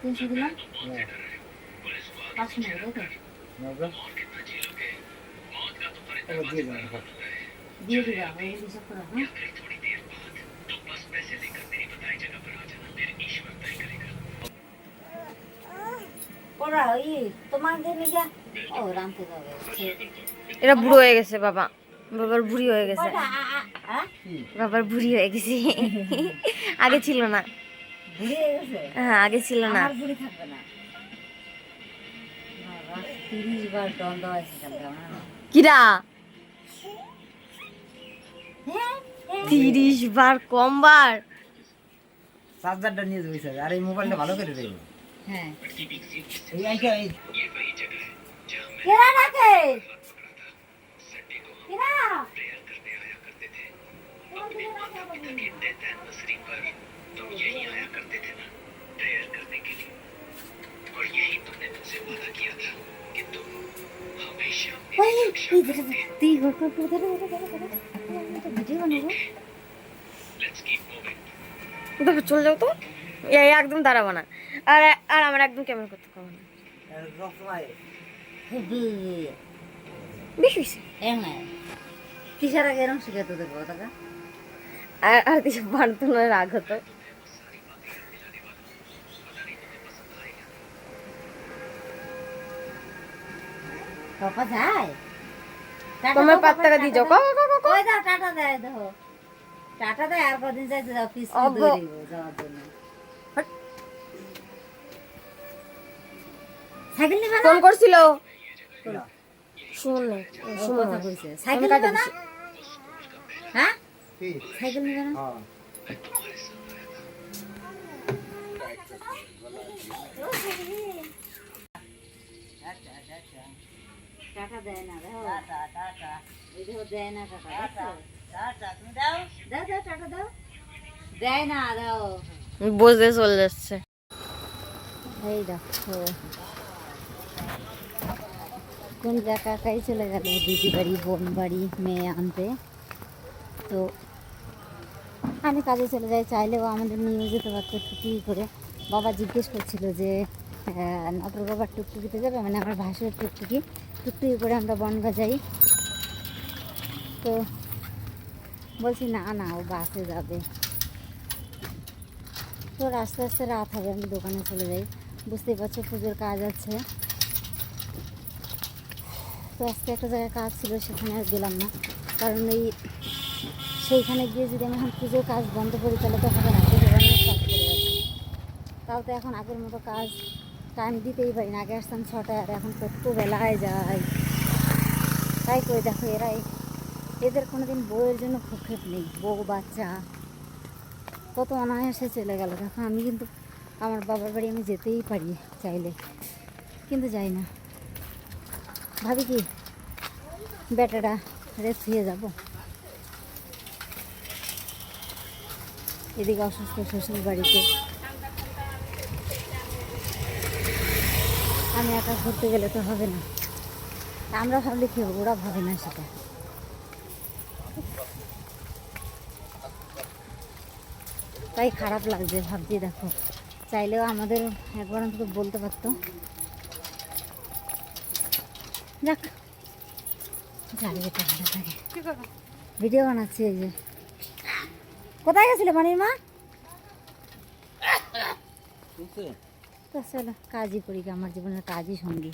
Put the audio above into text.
তিনশো দিলাম। পাঁচশো নেবে তাই তো? দিয়ে দেবেন। দিয়ে দিবা ওই হিসাব করে হ্যাঁ? ওরা ওই তোমাদের নিগা ও রামতে যাবে এরা বুড়ো হয়ে গেছে বাবা। বাবার বুড়ি হয়ে গেছে? বাবার বুড়ি হয়ে গেছে। আগে ছিল না। হয়ে হ্যাঁ আগে ছিল না। কিরা? হ্যাঁ হ্যাঁ। তিরিশ বার কম বার। চার্জারটা নিয়ে যাবি স্যার আর এই মোবাইলটা ভালো করে দেবো হ্যাঁ। এই আইটা এই কেরা ডাকে কেরা? ওই, এই ধরে, ধরে, তুই ঘর ঘর ঘর ধরে, ধরে, ধরে, ধরে, ধরে, ভিডিও বানাবো দেখো চলে যাও তো এই একদম দাঁড়াবো না আর আর আমার একদম ক্যামেরা করতে পারব না বেশি হয়েছে কিসের এরম শিখাতে টাকা আর আর কিছু পারতো না রাগ হতো পাপা যায়? টাটা তোমার দাও, পাঁচ টাকা দিয়ে যাও। কো কো, কো, কো। দাও টাটা দেয় দেখো। টাটা দেয় আর কদিন যাইতে যাও পিস যাওয়ার জন্য। সাইকেল নিবে না? ফোন করছিল। শোনো, শুনুন কথা কইছে। সাইকেল নিবে না? হ্যাঁ? কি? সাইকেল নিবে না? হ্যাঁ। বসে চলে যাচ্ছে এই দেখো কোন চলে গেল দিদি বাড়ি বোন বাড়ি মেয়ে আনতে তো আমি কাজে চলে যাই চাইলেও আমাদের নিয়ে যেতে পারতো টুকি করে বাবা জিজ্ঞেস করছিল যে নটর বাবার টুকটুকিতে যাবে মানে আমার ভাসুর টুকটুকি টুকটুকি করে আমরা বনগা যাই। তো বলছি, না না, ও বাসে যাবে। তো আস্তে আস্তে রাত হবে, আমি দোকানে চলে যাই। বুঝতেই পারছ, পুজোর কাজ আছে। তো আজকে একটা জায়গায় কাজ ছিল, সেখানে আর গেলাম না। কারণ এই সেইখানে গিয়ে যদি আমি এখন পুজোর কাজ বন্ধ করি, তাহলে তো হবে না তাও তো এখন আগের মতো কাজ টাইম দিতেই পারি না। আগে আসতাম ছটায় আর এখন কত বেলায় যায় তাই করে দেখো এরা এদের কোনোদিন বউয়ের জন্য ভূক্ষেপ নেই, বউ, বাচ্চা। কত অনায়াসে চলে গেল। দেখো আমি কিন্তু, আমার বাবার বাড়ি আমি যেতেই পারি চাইলে, কিন্তু যাই না। ভাবি কি বেটাটা রেস্ট হয়ে যাব? এদিকে অসুস্থ শ্বশুর বাড়িতে আমি একা ঘুরতে গেলে তো হবে না। আমরা ভাবলে কি হবে? ওরা ভাবে না সেটা। তাই খারাপ লাগছে ভাবছি দেখো। চাইলেও আমাদের একবার অন্তত বলতে পারতো। যাক চারিদিকে ভালো থাকে ভিডিও বানাচ্ছি এই যে। কোথায় গেছিলে মানির মা তো চলো কাজই করি আমার জীবনের কাজই সঙ্গী।